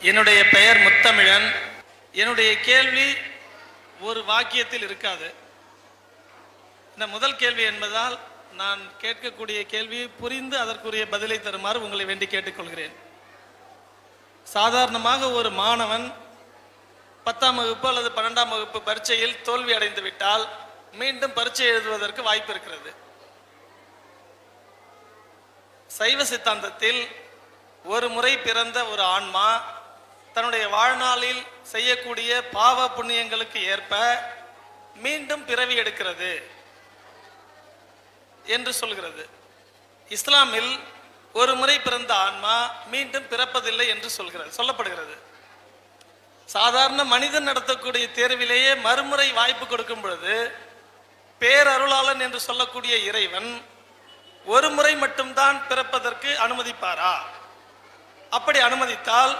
என்னுடைய பெயர் முத்தமிழன். என்னுடைய கேள்வி ஒரு வாக்கியத்தில் இருக்காது. இந்த முதல் கேள்வி என்பதால் நான் கேட்கக்கூடிய கேள்வியை புரிந்து அதற்குரிய பதிலை தருமாறு உங்களை வேண்டி கேட்டுக்கொள்கிறேன். சாதாரணமாக ஒரு மாணவன் பத்தாம் வகுப்பு அல்லது பன்னெண்டாம் வகுப்பு பரீட்சையில் தோல்வி அடைந்து விட்டால் மீண்டும் பரீட்சை எழுதுவதற்கு வாய்ப்பு இருக்கிறது. சைவ சித்தாந்தத்தில் ஒரு முறை பிறந்த ஒரு ஆன்மா தன்னுடைய வாழ்நாளில் செய்யக்கூடிய பாவ புண்ணியங்களுக்கு ஏற்ப மீண்டும் பிறவி எடுக்கிறது என்று சொல்கிறது. இஸ்லாமில் ஒரு முறை பிறந்த ஆன்மா மீண்டும் பிறப்பதில்லை என்று சொல்கிறது சொல்லப்படுகிறது. சாதாரண மனிதன் நடத்தக்கூடிய தேர்விலேயே மறுமுறை வாய்ப்பு கொடுக்கும் பொழுது பேரருளாளன் என்று சொல்லக்கூடிய இறைவன் ஒரு முறை மட்டும்தான் பிறப்பதற்கு அனுமதிப்பாரா? அப்படி அனுமதித்தால்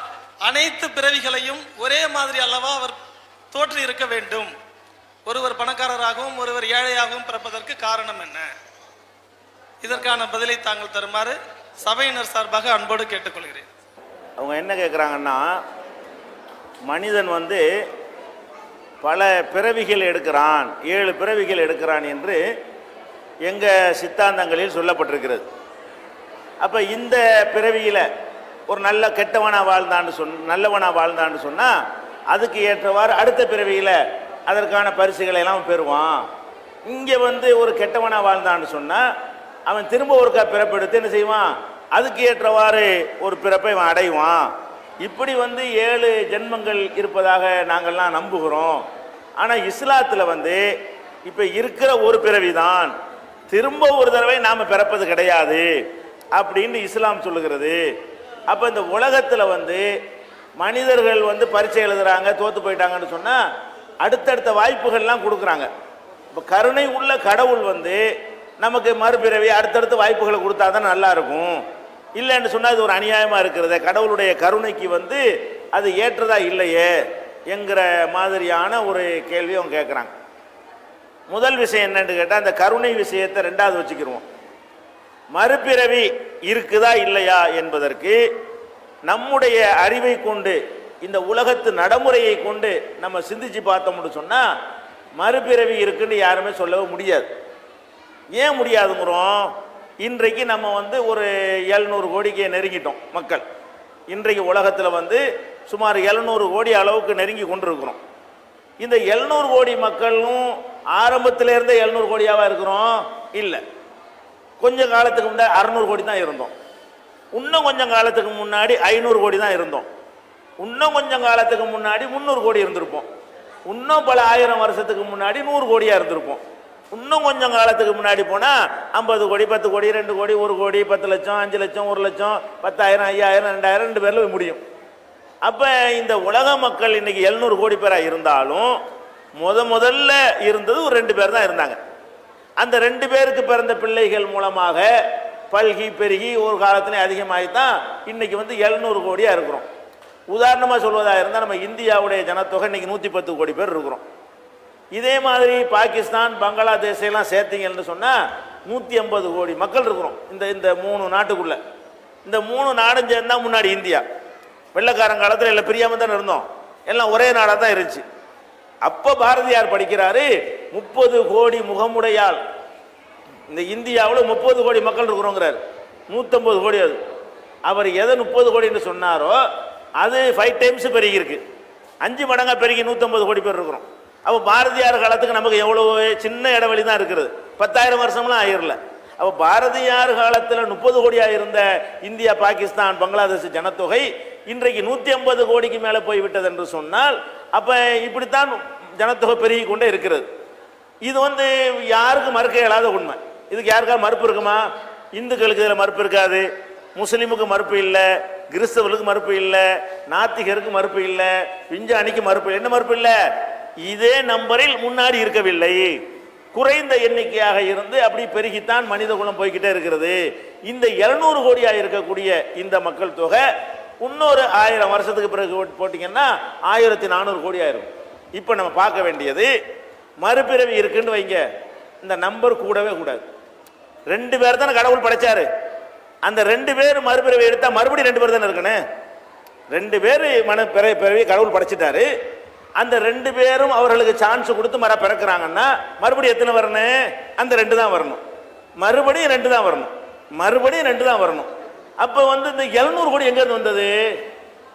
அனைத்து பிறவிகளையும் ஒரே மாதிரி அல்லவா அவர் தோற்றி இருக்க வேண்டும். ஒருவர் பணக்காரராகவும் ஒருவர் ஏழையாகவும் பிறப்பதற்கு காரணம் என்ன? இதற்கான பதிலை தாங்கள் தருமாறு சபையினர் சார்பாக அன்போடு கேட்டுக்கொள்கிறேன். அவங்க என்ன கேட்குறாங்கன்னா மனிதன் வந்து பல பிறவிகள் எடுக்கிறான் ஏழு பிறவிகள் எடுக்கிறான் என்று எங்கள் சித்தாந்தங்களில் சொல்லப்பட்டிருக்கிறது. அப்போ இந்த பிறவியில் ஒரு நல்ல கெட்டவனாக வாழ்ந்தான்னு சொன் நல்லவனாக வாழ்ந்தான்னு சொன்னால் அதுக்கு ஏற்றவாறு அடுத்த பிறவியில் அதற்கான பரிசுகளை எல்லாம் பெறுவான். இங்கே வந்து ஒரு கெட்டவனாக வாழ்ந்தான்னு சொன்னால் அவன் திரும்ப ஒருக்கா பிறப்பெடுத்து என்ன செய்வான்? அதுக்கு ஏற்றவாறு ஒரு பிறப்பை அவன் அடைவான். இப்படி வந்து ஏழு ஜென்மங்கள் இருப்பதாக நாங்கள்லாம் நம்புகிறோம். ஆனால் இஸ்லாத்தில் வந்து இப்போ இருக்கிற ஒரு பிறவி தான் திரும்ப ஒரு தடவை நாம் பிறப்பது கிடையாது. அப்படின்னு இஸ்லாம் சொல்லுகிறது. அப்போ இந்த உலகத்தில் வந்து மனிதர்கள் வந்து பரீட்சை எழுதுறாங்க தோத்து போயிட்டாங்கன்னு சொன்னால் அடுத்தடுத்த வாய்ப்புகள்லாம் கொடுக்குறாங்க. இப்போ கருணை உள்ள கடவுள் வந்து நமக்கு மறுபிறவி அடுத்தடுத்த வாய்ப்புகளை கொடுத்தா தான் நல்லா இருக்கும் இல்லைன்னு சொன்னால் இது ஒரு அநியாயமாக இருக்கிறது. கடவுளுடைய கருணைக்கு வந்து அது ஏற்றதா இல்லையே என்கிற மாதிரியான ஒரு கேள்வி அவங்க கேட்குறாங்க முதல் விஷயம் என்னன்னு கேட்டால் அந்த கருணை விஷயத்தை ரெண்டாவது வச்சுக்கிடுவோம் மறுபிறவி இருக்குதா இல்லையா என்பதற்கு நம்முடைய அறிவை கொண்டு இந்த உலகத்து நடைமுறையை கொண்டு நம்ம சிந்திச்சு பார்த்தோம்னு சொன்னால் மறுபிறவி இருக்குன்னு யாருமே சொல்லவே முடியாது. ஏன் முடியாதுங்கிறோம்? இன்றைக்கு நம்ம வந்து ஒரு எழுநூறு கோடிக்கு நெருங்கிட்டோம் மக்கள். இன்றைக்கு உலகத்தில் வந்து சுமார் எழுநூறு கோடி அளவுக்கு நெருங்கி கொண்டிருக்கிறோம். இந்த எழுநூறு கோடி மக்களும் ஆரம்பத்திலேருந்தே எழுநூறு கோடியாக இருக்கிறோம்? இல்லை. கொஞ்சம் காலத்துக்கு முன்னாடி அறநூறு கோடி தான் இருந்தோம். இன்னும் கொஞ்சம் காலத்துக்கு முன்னாடி ஐநூறு கோடி தான் இருந்தோம். இன்னும் கொஞ்சம் காலத்துக்கு முன்னாடி முந்நூறு கோடி இருந்திருப்போம். இன்னும் பல ஆயிரம் வருஷத்துக்கு முன்னாடி நூறு கோடியாக இருந்திருப்போம். இன்னும் கொஞ்சம் காலத்துக்கு முன்னாடி போனால் ஐம்பது கோடி பத்து கோடி ரெண்டு கோடி ஒரு கோடி பத்து லட்சம் அஞ்சு லட்சம் ஒரு லட்சம் பத்தாயிரம் ஐயாயிரம் ரெண்டாயிரம் ரெண்டு பேரில் முடியும். அப்போ இந்த உலக மக்கள் இன்னைக்கு எழுநூறு கோடி பேராக இருந்தாலும் முத முதல்ல இருந்தது ஒரு ரெண்டு பேர் தான் இருந்தாங்க. அந்த ரெண்டு பேருக்கு பிறந்த பிள்ளைகள் மூலமாக பல்கி பெருகி ஒரு காலத்துலேயும் அதிகமாகி தான் இன்னைக்கு வந்து எழுநூறு கோடியாக இருக்கிறோம். உதாரணமாக சொல்வதாக இருந்தால் நம்ம இந்தியாவுடைய ஜனத்தொகை இன்னைக்கு நூற்றி பத்து கோடி பேர் இருக்கிறோம். இதே மாதிரி பாகிஸ்தான் பங்களாதேஷ் எல்லாம் சேர்த்தீங்கன்னு சொன்னால் நூற்றி ஐம்பது கோடி மக்கள் இருக்கிறோம். இந்த இந்த மூணு நாட்டுக்குள்ளே. இந்த மூணு நாடும் சேர்ந்தால் முன்னாடி இந்தியா. வெள்ளக்காரன் காலத்தில் எல்லாம் பிரியாமல் தானே இருந்தோம். எல்லாம் ஒரே நாடாக தான் இருந்துச்சு. அப்போ பாரதியார் படிக்கிறாரு முப்பது கோடி முகமுடையால் இந்த இந்தியாவில் முப்பது கோடி மக்கள் இருக்கிறோங்கிறார். நூற்றம்பது கோடி அது. அவர் எதை முப்பது கோடின்னு சொன்னாரோ அது ஃபைவ் டைம்ஸ் பெருகி இருக்கு அஞ்சு மடங்காக பெருகி நூற்றம்பது கோடி பேர் இருக்கிறோம். அப்போ பாரதியார் காலத்துக்கு நமக்கு எவ்வளோ சின்ன இடைவெளி தான் இருக்கிறது பத்தாயிரம் வருஷம்லாம் ஆயிரல. அப்போ பாரதியார் காலத்தில் முப்பது கோடியாக இருந்த இந்தியா பாகிஸ்தான் பங்களாதேஷ் ஜனத்தொகை இன்றைக்கு நூற்றி ஐம்பது கோடிக்கு மேலே போய்விட்டது என்று சொன்னால் அப்போ இப்படித்தான் ஜனத்தொகை பெருகி கொண்டே இருக்கிறது. இது வந்து யாருக்கும் மறுக்க இயலாத உண்மை. இதுக்கு யாருக்காவது மறுப்பு இருக்குமா? இந்துக்களுக்கு இதில் மறுப்பு இருக்காது. முஸ்லீமுக்கு மறுப்பு இல்லை. கிறிஸ்தவர்களுக்கு மறுப்பு இல்லை. நாத்திகருக்கு மறுப்பு இல்லை. விஞ்ஞானிக்கு மறுப்பு இல்லை. என்ன மறுப்பு இல்லை? இதே நம்பரில் முன்னாடி இருக்கவில்லை. குறைந்த எண்ணிக்கையாக இருந்து அப்படி பெருகித்தான் மனித குலம் போய்கிட்டே இருக்கிறது. இந்த இருநூறு கோடியாக இருக்கக்கூடிய இந்த மக்கள் தொகை இன்னொரு ஆயிரம் வருஷத்துக்கு பிறகு போட்டிங்கன்னா போட்டீங்கன்னா ஆயிரத்தி நானூறு கோடி ஆயிரும். இப்போ நம்ம பார்க்க வேண்டியது மறுபிறவி இருக்குன்னு வைங்க. இந்த நம்பர் கூடவே கூடாது. ரெண்டு பேர் தானே கடவுள் படைச்சாரு. அந்த ரெண்டு பேர் மறுபிறவி எடுத்தால் மறுபடியும் ரெண்டு பேர் தானே இருக்கணும்? ரெண்டு பேர் மன பிற பிறவி கடவுள் படைச்சிட்டாரு. அந்த ரெண்டு பேரும் அவர்களுக்கு சான்ஸ் கொடுத்து மர பிறக்கிறாங்கன்னா மறுபடியும் எத்தனை வரணும்? அந்த ரெண்டு தான் வரணும். மறுபடியும் ரெண்டு தான் வரணும். மறுபடியும் ரெண்டு தான் வரணும். அப்போ வந்து இந்த எழுநூறு கோடி எங்கேருந்து வந்தது?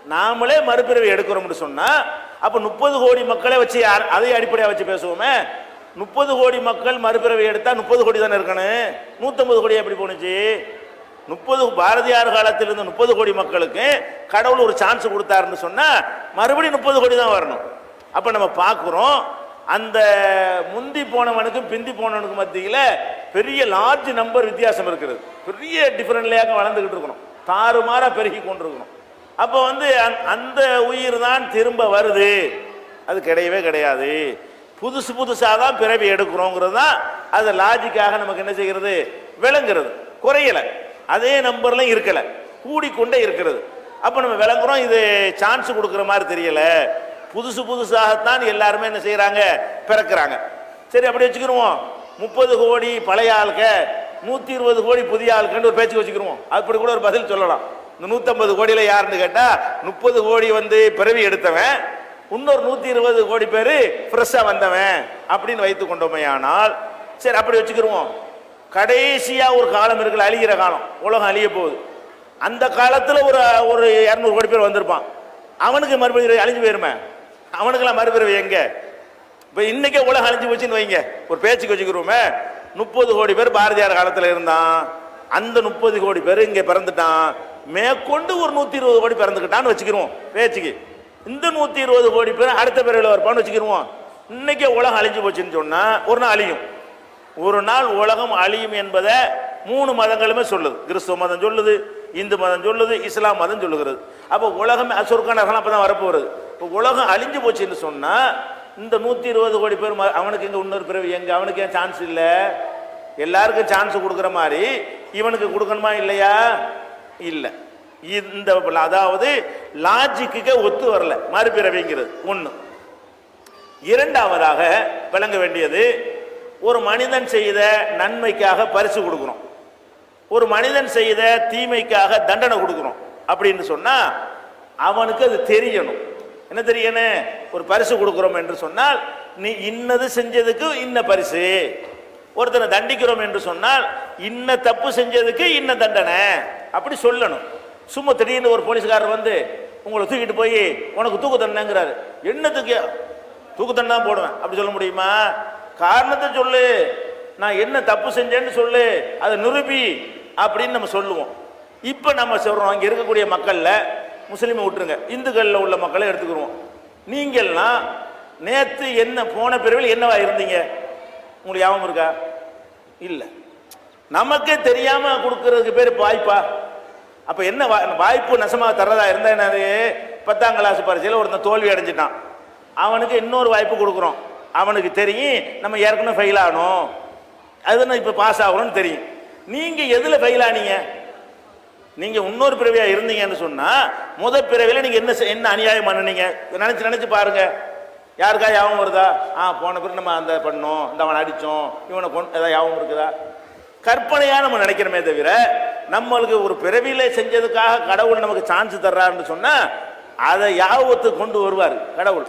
நாமளே மறுபிறவி எடுக்கிறோம்னு சொன்னா அப்போ முப்பது கோடி மக்களை வச்சு யார்- அதை அடிப்படையாக வச்சு பேசுவோமே. முப்பது கோடி மக்கள் மறுபிறவி எடுத்தா முப்பது கோடி தானே இருக்கணும்? நூற்றம்பது கோடி எப்படி போணுச்சு? முப்பது பாரதியார் காலத்தில் இருந்த முப்பது கோடி மக்களுக்கு கடவுள் ஒரு சான்ஸ் கொடுத்தாருன்னு சொன்னா மறுபடியும் முப்பது கோடி தான் வரணும். அப்ப நம்ம பார்க்குறோம் அந்த முந்தி போனவனுக்கும் பிந்தி போனவனுக்கும் மத்தியில் பெரிய லார்ஜ் நம்பர் வித்தியாசம் இருக்கிறது பெரிய டிஃபரெண்ட்லையாக வளர்ந்துக்கிட்டு இருக்கணும். தாறுமாறாக பெருகி கொண்டிருக்கணும். அப்போ வந்து அந்த- அந்த உயிர் தான் திரும்ப வருது. அது கிடையவே கிடையாது. புதுசு புதுசாக தான் பிறவி எடுக்கிறோங்கிறது தான் அது லாஜிக்காக நமக்கு என்ன செய்கிறது? விளங்குறது குறையலை. அதே நம்பர்லாம் இருக்கலை. கூடிக்கொண்டே இருக்கிறது. அப்போ நம்ம விளங்குறோம் இது சான்ஸ் கொடுக்குற மாதிரி தெரியலை. புதுசு புதுசாகத்தான் எல்லாருமே என்ன செய்கிறாங்க பிறக்கிறாங்க. சரி அப்படி வச்சுக்கிருவோம். முப்பது கோடி பழைய ஆளுக்க நூற்றி இருபது கோடி புதிய ஆளுக்கன்னு ஒரு பேச்சு வச்சுக்கிருவோம். அப்படி கூட ஒரு பதில் சொல்லலாம். இந்த நூற்றம்பது கோடியில் யாருன்னு கேட்டால் முப்பது கோடி வந்து பிறவி எடுத்தவன் இன்னொரு நூற்றி இருபது கோடி பேர் ஃப்ரெஷ்ஷாக வந்தவன் அப்படின்னு வைத்து கொண்டோமையானால் சரி அப்படி வச்சுக்கிருவோம். கடைசியாக ஒரு காலம் இருக்குல்ல அழிகிற காலம். உலகம் அழிய போகுது. அந்த காலத்தில் ஒரு ஒரு இரநூறு கோடி பேர் வந்திருப்பான். அவனுக்கு மறுபடியும் அழிஞ்சு போயிருமே. அவனுக்கெல்லாம் மறுபிறவி எங்க? இப்போ இன்னைக்கே உலகம் அழிஞ்சு போச்சுன்னு வைங்க. ஒரு பேச்சுக்கு வச்சுக்கிறோமே. முப்பது கோடி பேர் பாரதியார் காலத்தில் இருந்தான். அந்த முப்பது கோடி பேர் இங்கே பிறந்துட்டான். மேற்கொண்டு ஒரு நூற்றி இருபது கோடி பிறந்துக்கிட்டான்னு வச்சுக்கிருவோம் பேச்சுக்கு. இந்த நூற்றி இருபது கோடி பேர் அடுத்த பிறவியில் வருப்பான்னு வச்சுக்கிருவோம் இன்னைக்கே உலகம் அழிஞ்சு போச்சுன்னு சொன்னால் ஒரு நாள் அழியும். ஒரு நாள் உலகம் அழியும் என்பதை மூணு மதங்களுமே சொல்லுது. கிறிஸ்துவ மதம் சொல்லுது இந்து மதம் சொல்லுது இஸ்லாம் மதம் சொல்லுகிறது. அப்போ உலகம் சொர்க்கானர்கள் அப்போ தான் வரப்போகிறது இப்போ உலகம் அழிஞ்சு போச்சுன்னு சொன்னால் இந்த நூற்றி இருபது கோடி பேர் ம- அவனுக்கு இங்கே இன்னொரு பிறவி எங்கே அவனுக்கு ஏன் சான்ஸ் இல்லை? எல்லாருக்கும் சான்ஸ் கொடுக்குற மாதிரி இவனுக்கு கொடுக்கணுமா இல்லையா? இல்லை. இந்த அதாவது லாஜிக்கு ஒத்து வரல. மறுபிறவிங்கிறது ஒன்று இரண்டாவதாக விளங்க வேண்டியது ஒரு மனிதன் செய்த நன்மைக்காக பரிசு கொடுக்குறோம். ஒரு மனிதன் செய்த தீமைக்காக தண்டனை கொடுக்குறோம். அப்படின்னு சொன்னா அவனுக்கு அது தெரியணும். என்ன தெரியணும் ஒரு பரிசு கொடுக்குறோம் என்று சொன்னால் நீ இன்னது செஞ்சதுக்கு இன்ன பரிசு. ஒருத்தனை தண்டிக்கிறோம் என்று சொன்னால் இன்ன தப்பு செஞ்சதுக்கு இன்ன தண்டனை. அப்படி சொல்லணும். சும்மா திடீர்னு ஒரு போலீஸ்காரர் வந்து உங்களை தூக்கிட்டு போய் உனக்கு தூக்கு தண்டனைங்கிறாரு. என்னத்துக்கு? தூக்கு தண்டனை போடுவேன். அப்படி சொல்ல முடியுமா? காரணத்தை சொல்லு. நான் என்ன தப்பு செஞ்சேன்னு சொல்லு. அதை நிரூபி அப்படின்னு நம்ம சொல்லுவோம். இப்போ நம்ம சொல்கிறோம் இங்கே இருக்கக்கூடிய மக்களில் முஸ்லீமை விட்டுருங்க. இந்துக்களில் உள்ள மக்களை எடுத்துக்கிடுவோம் நீங்கள்லாம் நேற்று என்ன போன பிறவில் என்னவா இருந்தீங்க? உங்களுக்கு ஞாபகம் இருக்கா? இல்லை. நமக்கே தெரியாமல் கொடுக்கறதுக்கு பேர் வாய்ப்பா? அப்போ என்ன வா- வாய்ப்பு நசமாக தர்றதா இருந்தா என்னது? பத்தாம் கிளாஸ் பரிசையில் ஒருத்தன் தோல்வி அடைஞ்சிட்டான். அவனுக்கு இன்னொரு வாய்ப்பு கொடுக்குறோம். அவனுக்கு தெரியும் நம்ம ஏற்கனவே ஃபெயில் ஆகணும் அது நான் இப்போ பாஸ் ஆகணும்னு தெரியும். நீங்கள் எதில் ஃபெயில் ஆனீங்க? நீங்கள் இன்னொரு பிறவியாக இருந்தீங்கன்னு சொன்னால் முத பிறவியில் நீங்கள் என்ன என்ன அநியாயம் பண்ணுனீங்க? நினச்சி நினச்சி பாருங்க. யாருக்கா யாபம் வருதா? ஆ போன பிறகு நம்ம அந்த பண்ணோம். இந்த அவனை அடித்தோம் இவனை கொண்டு ஏதாவது யாபம் இருக்குதா? கற்பனையாக நம்ம நினைக்கிறோமே தவிர நம்மளுக்கு ஒரு பிறவியில செஞ்சதுக்காக கடவுள் நமக்கு சான்ஸ் தர்றாருன்னு சொன்னால் அதை யாபத்துக்கு கொண்டு வருவார்? கடவுள்.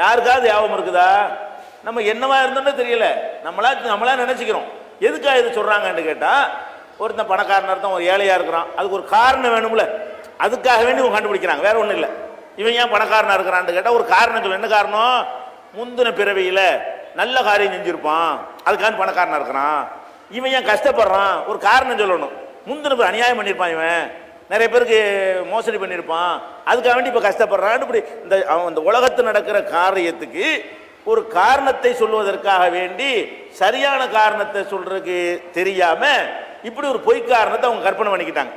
யாருக்காவது யாபம் இருக்குதா? நம்ம என்னவா இருந்தோம்னு தெரியல. நம்மளா நம்மளா நினைச்சுக்கிறோம். எதுக்காக இது சொல்றாங்கன்னு கேட்டா ஒருத்தன் பணக்காரன் இருந்தான் ஒரு ஏழையாக இருக்கிறான். அதுக்கு ஒரு காரணம் வேணும்ல. அதுக்காக வேண்டி இவங்க கண்டுபிடிக்கிறாங்க. வேற ஒன்றும் இல்லை. இவன் ஏன் பணக்காரனாக இருக்கிறான்னு கேட்டால் ஒரு காரணம் சொல்லு என்ன காரணம்? முந்தின பிறவியில் நல்ல காரியம் செஞ்சுருப்பான். அதுக்காக பணக்காரனாக இருக்கிறான். இவன் ஏன் கஷ்டப்படுறான்? ஒரு காரணம் சொல்லணும். முந்தின பிறகு அநியாயம் பண்ணியிருப்பான் இவன். நிறைய பேருக்கு மோசடி பண்ணியிருப்பான் அதுக்காக வேண்டி இப்போ கஷ்டப்படுறான். இப்படி இந்த அவன் இந்த உலகத்தில் நடக்கிற காரியத்துக்கு ஒரு காரணத்தை சொல்வதற்காக வேண்டி சரியான காரணத்தை சொல்றதுக்கு தெரியாமல் இப்படி ஒரு பொய் காரணத்தை அவங்க கற்பனை பண்ணிக்கிட்டாங்க.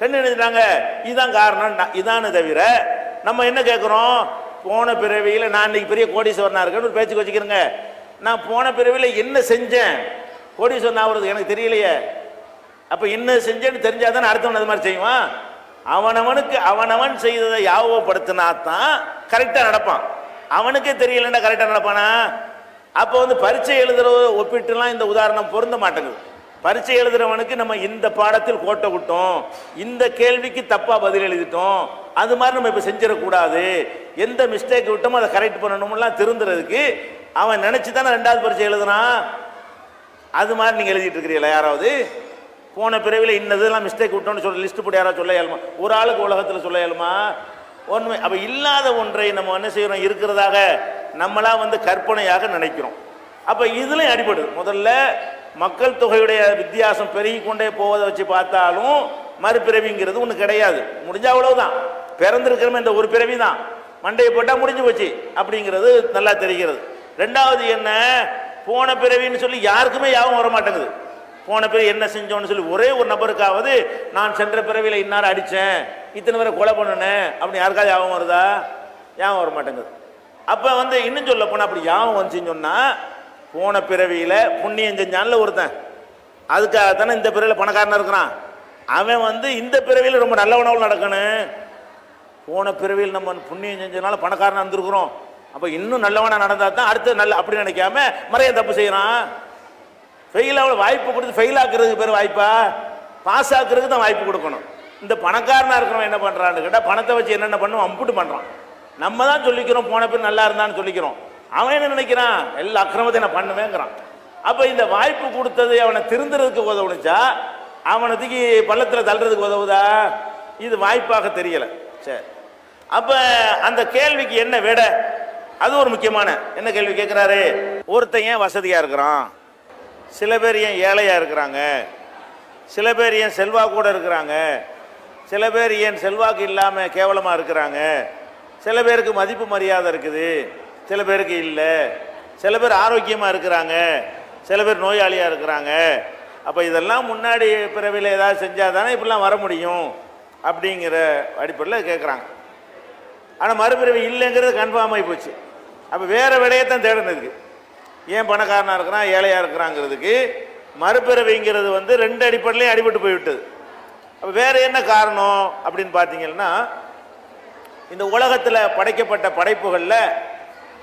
கண்ணு நினைச்சிட்டாங்க இதுதான் காரணம். இதானு தவிர நம்ம என்ன கேட்குறோம் போன பிறவியில் நான் இன்னைக்கு பெரிய கோடீஸ்வரனா இருக்கேன்னு ஒரு பேச்சு வச்சுக்கிறேங்க. நான் போன பிறவியில் என்ன செஞ்சேன்? கோடீஸ்வரன் ஆகுறது எனக்கு தெரியலையே. அப்போ என்ன செஞ்சேன்னு தெரிஞ்சால் தானே அடுத்தவன் அது மாதிரி செய்வான்? அவனவனுக்கு அவனவன் செய்ததை யாபகப்படுத்தினா தான் கரெக்டாக நடப்பான். அவனுக்கே தெரியலன்னா கரெக்டாக நடப்பானா? அப்போ வந்து பரீட்சை எழுதுற ஒப்பிட்டுலாம் இந்த உதாரணம் பொருந்த மாட்டேங்குது. பரீட்சை எழுதுறவனுக்கு நம்ம இந்த பாடத்தில் கோட்டை விட்டோம். இந்த கேள்விக்கு தப்பா பதில் எழுதிட்டோம். அது மாதிரி நம்ம இப்ப செஞ்சிடக்கூடாது. எந்த மிஸ்டேக் விட்டோமோ அதை கரெக்ட் பண்ணணும்லாம் திருந்துறதுக்கு அவன் நினைச்சு தானே ரெண்டாவது பரீட்சை எழுதுனான் அது மாதிரி நீங்க எழுதிட்டு இருக்கிறீங்களா யாராவது? போன பிறவில இன்னதெல்லாம் மிஸ்டேக் விட்டோம்னு சொல்ல லிஸ்ட் போட்டு யாராவது சொல்ல இயலுமா? ஒரு ஆளுக்கு உலகத்தில் சொல்ல இயலுமா? உண்மை அப்ப இல்லாத ஒன்றை நம்ம என்ன செய்யறோம்? இருக்கிறதாக நம்மளா வந்து கற்பனையாக நினைக்கிறோம். அப்ப இதுலயும் அடிபடுது முதல்ல மக்கள் தொகையுடைய வித்தியாசம் பெருகி கொண்டே போவதை வச்சு பார்த்தாலும் மறுபிறவிங்கிறது ஒன்று கிடையாது. முடிஞ்ச அவ்வளவுதான். பிறந்திருக்கிறோம் இந்த ஒரு பிறவி தான். மண்டையை போட்டால் முடிஞ்சு போச்சு அப்படிங்கிறது நல்லா தெரிகிறது. ரெண்டாவது என்ன? போன பிறவின்னு சொல்லி யாருக்குமே யாவும் வர மாட்டேங்குது போன பிறகு என்ன செஞ்சோன்னு சொல்லி ஒரே ஒரு நபருக்காவது நான் சென்ற பிறவியில் இன்னார் அடித்தேன் இத்தனை பேரை கொலை பண்ணினேன் அப்படின்னு யாருக்காவது யாவும் வருதா? யாவும் வர மாட்டேங்குது அப்போ வந்து இன்னும் சொல்ல போனால் அப்படி யாவும் வந்துச்சுன்னு சொன்னால் போன பிறவியில் புண்ணியம் செஞ்சான்ல ஒருத்தன். அதுக்காக தானே இந்த பிறவியில் பணக்காரனாக இருக்கிறான். அவன் வந்து இந்த பிறவியில் ரொம்ப நல்லவனவள் நடக்கணும். போன பிறவியில் நம்ம புண்ணியம் செஞ்சதுனால பணக்காரனாக இருந்திருக்கிறோம். அப்போ இன்னும் நல்லவனாக நடந்தால் தான் அடுத்து நல்ல அப்படி நினைக்காம மறைய தப்பு செய்கிறான் ஃபெயில் ஆகல வாய்ப்பு கொடுத்து ஃபெயில் ஆக்குறதுக்கு பேர் வாய்ப்பா? பாஸ் ஆக்குறதுக்கு தான் வாய்ப்பு கொடுக்கணும். இந்த பணக்காரனாக இருக்கிறவன் என்ன பண்ணுறான்னு கேட்டால் பணத்தை வச்சு என்னென்ன பண்ணுவோம் அம்புட்டு பண்ணுறான் நம்ம தான் சொல்லிக்கிறோம் போன பேர் நல்லா இருந்தான்னு சொல்லிக்கிறோம். அவன் என்ன நினைக்கிறான்? எல்லா அக்கிரமத்தையும் நான் பண்ணுவேங்கிறான். அப்போ இந்த வாய்ப்பு கொடுத்தது அவனை திருந்துறதுக்கு உதவுனுச்சா? அவனை தூக்கி பள்ளத்தில் தள்ளுறதுக்கு உதவுதா? இது வாய்ப்பாக தெரியலை. சரி. அப்போ அந்த கேள்விக்கு என்ன விட? அது ஒரு முக்கியமான என்ன கேள்வி கேட்குறாரு ஒருத்தன் ஏன் வசதியாக இருக்கிறான்? சில பேர் ஏன் ஏழையாக இருக்கிறாங்க? சில பேர் ஏன் செல்வாக்கூட இருக்கிறாங்க? சில பேர் ஏன் செல்வாக்கு இல்லாமல் கேவலமாக இருக்கிறாங்க? சில பேருக்கு மதிப்பு மரியாதை இருக்குது. சில பேருக்கு இல்லை. சில பேர் ஆரோக்கியமாக இருக்கிறாங்க. சில பேர் நோயாளியாக இருக்கிறாங்க. அப்போ இதெல்லாம் முன்னாடி பிறவியில் ஏதாவது செஞ்சால் தானே இப்படிலாம் வர முடியும் அப்படிங்கிற அடிப்படையில் கேட்குறாங்க ஆனால் மறுபிறவி இல்லைங்கிறது கன்ஃபார்ம் ஆகி போச்சு. அப்போ வேறு விடையத்தான் தேடினதுக்கு. ஏன் பணக்காரனாக இருக்கிறான் ஏழையாக இருக்கிறாங்கிறதுக்கு மறுபிறவிங்கிறது வந்து ரெண்டு அடிப்படையிலையும் அடிபட்டு போய்விட்டது. அப்போ வேறு என்ன காரணம் அப்படின்னு பார்த்தீங்கன்னா இந்த உலகத்தில் படைக்கப்பட்ட படைப்புகளில்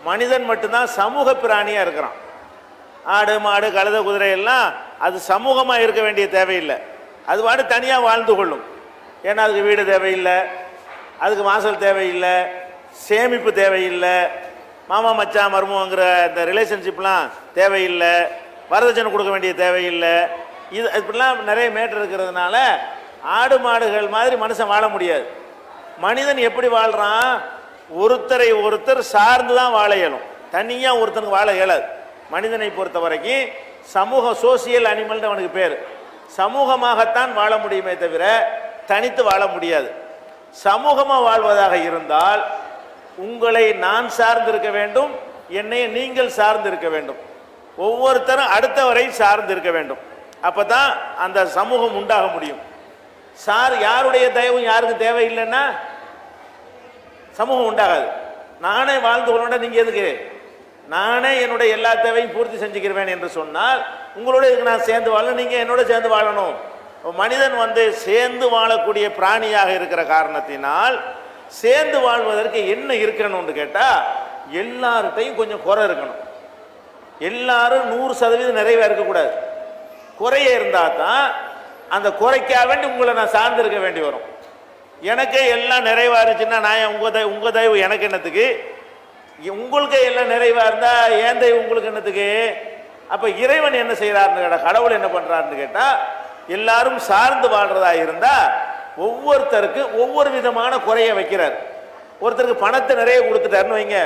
மனிதன் மட்டும்தான் சமூக பிராணியாக இருக்கிறான். ஆடு மாடு கழுத குதிரை எல்லாம் அது சமூகமாக இருக்க வேண்டிய தேவையில்லை. அது பாடு தனியாக வாழ்ந்து கொள்ளும். ஏன்னா அதுக்கு வீடு தேவையில்லை அதுக்கு வாசல் தேவையில்லை சேமிப்பு தேவையில்லை மாமா மச்சான் மருமங்கிற இந்த ரிலேஷன்ஷிப்லாம் தேவையில்லை வரதட்சணை கொடுக்க வேண்டிய தேவையில்லை. இது இப்படிலாம் நிறைய மேட்டர் இருக்கிறதுனால ஆடு மாடுகள் மாதிரி மனுஷன் வாழ முடியாது. மனிதன் எப்படி வாழ்கிறான் ஒருத்தரை ஒருத்தர் சார்ந்து தான் வாழ இயலும். தனியாக ஒருத்தனுக்கு வாழ இயலாது. மனிதனை பொறுத்த வரைக்கும் சமூக சோசியல் அனிமல்னு அவனுக்கு பேர். சமூகமாகத்தான் வாழ முடியுமே தவிர தனித்து வாழ முடியாது. சமூகமாக வாழ்வதாக இருந்தால் உங்களை நான் சார்ந்திருக்க வேண்டும் என்னை நீங்கள் சார்ந்திருக்க வேண்டும். ஒவ்வொருத்தரும் அடுத்தவரை சார்ந்திருக்க வேண்டும். அப்போ தான் அந்த சமூகம் உண்டாக முடியும். சார் யாருடைய தயவும் யாருக்கும் தேவையில்லைன்னா சமூகம் உண்டாகாது. நானே வாழ்ந்து கொள்ள நீங்கள் எதுக்கு? நானே என்னுடைய எல்லா தேவையும் பூர்த்தி செஞ்சுக்கிறவேன் என்று சொன்னால் உங்களோட இதுக்கு நான் சேர்ந்து வாழணும் நீங்கள் என்னோட சேர்ந்து வாழணும். மனிதன் வந்து சேர்ந்து வாழக்கூடிய பிராணியாக இருக்கிற காரணத்தினால் சேர்ந்து வாழ்வதற்கு என்ன இருக்கணும்னு கேட்டால் எல்லார்கிட்டையும் கொஞ்சம் குறை இருக்கணும். எல்லாரும் நூறு சதவீதம் நிறைவாக இருக்கக்கூடாது. குறைய இருந்தால் தான் அந்த குறைக்காக வேண்டி உங்களை நான் சார்ந்திருக்க வேண்டி வரும். எனக்கே எல்லாம் நிறைவாக இருந்துச்சுன்னா நான் ஏன் தயவு உங்கள் தயவு எனக்கு என்னத்துக்கு? உங்களுக்கு எல்லாம் நிறைவாக இருந்தால் ஏன் தயவு உங்களுக்கு என்னத்துக்கு? அப்போ இறைவன் என்ன செய்கிறாருன்னு கேட்டால் கடவுள் என்ன பண்ணுறாருன்னு கேட்டால் எல்லாரும் சார்ந்து வாழ்றதா இருந்தால் ஒவ்வொருத்தருக்கு ஒவ்வொரு விதமான குறைய வைக்கிறார். ஒருத்தருக்கு பணத்தை நிறைய கொடுத்துட்டாருன்னு வைங்க.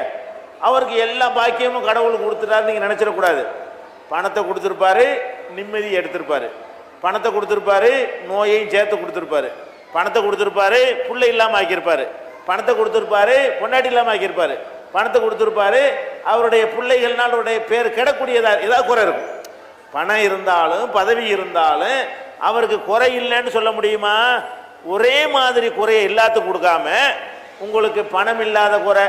அவருக்கு எல்லா பாக்கியமும் கடவுள் கொடுத்துட்டாரு நீங்கள் நினச்சிடக்கூடாது. பணத்தை கொடுத்துருப்பாரு நிம்மதியை எடுத்திருப்பாரு. பணத்தை கொடுத்துருப்பாரு நோயையும் சேர்த்து கொடுத்துருப்பாரு. பணத்தை கொடுத்துருப்பாரு பிள்ளை இல்லாமல் ஆக்கியிருப்பாரு. பணத்தை கொடுத்துருப்பாரு பொண்டாட்டி இல்லாமல் ஆக்கியிருப்பாரு. பணத்தை கொடுத்துருப்பாரு அவருடைய பிள்ளைகள்னால் அவருடைய பேர் கெடக்கூடியதாக ஏதாவது குறை இருக்கும். பணம் இருந்தாலும் பதவி இருந்தாலும் அவருக்கு குறை இல்லைன்னு சொல்ல முடியுமா? ஒரே மாதிரி குறையை எல்லாத்துக்கும் கொடுக்காம உங்களுக்கு பணம் இல்லாத குறை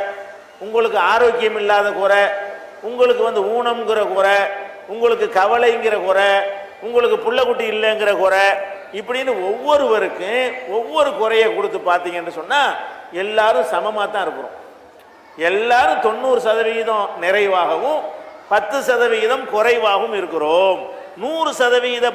உங்களுக்கு ஆரோக்கியம் இல்லாத குறை உங்களுக்கு வந்து ஊனம்ங்கிற குறை உங்களுக்கு கவலைங்கிற குறை உங்களுக்கு புள்ளக்குட்டி இல்லைங்கிற குறை இப்படின்னு ஒவ்வொருவருக்கும் ஒவ்வொரு குறையை கொடுத்து பார்த்தீங்கன்னு சொன்னால் எல்லாரும் சமமாக தான் இருக்கிறோம். எல்லாரும் தொண்ணூறு சதவிகிதம் நிறைவாகவும் பத்து சதவிகிதம் குறைவாகவும் இருக்கிறோம். நூறு சதவிகித